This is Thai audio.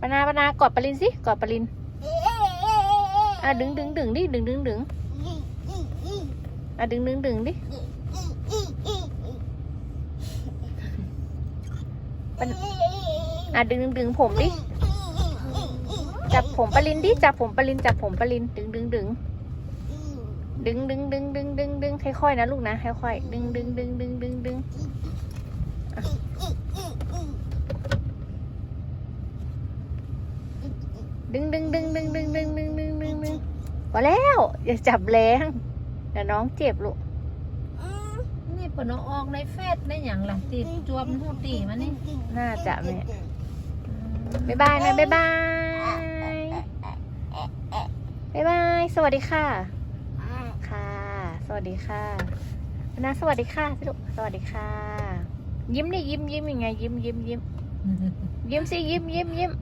ปนาปนากอดปลินสิกอดปลินอะดึงดึงดึงดิดึงดึงดึงอะดึงดึงดึงดิอะดึงดึงดึงผมดิจับผมปลินดิจับผมปลินจับผมปลินดึงดึงดึงดึงดึงดึงดึงดึงดึงค่อยๆนะลูกนะค่อยๆดึงดึงดึงดึงดึงดึง ดึงดึงดึงดึงดึงดึงดึงดึงดึงดึงพอแล้ว อย่าจับแรงเดี๋ยวน้องเจ็บลูกนี่ปนอออกในเฟซได้อย่างล่ะติดจวบหูตีมานี่น่าจะแม่บ๊ายบายนะบ๊ายบายบ๊ายบาย สวัสดีค่ะ ค่ะ สวัสดีค่ะนะสวัสดีค่ะสิลูกสวัสดีค่ะ ยิ้มดิยิ้มยิ้มยังไง ยิ้มยิ้มยิ้มยิ้มสิยิ้มยิ้มยิ้ม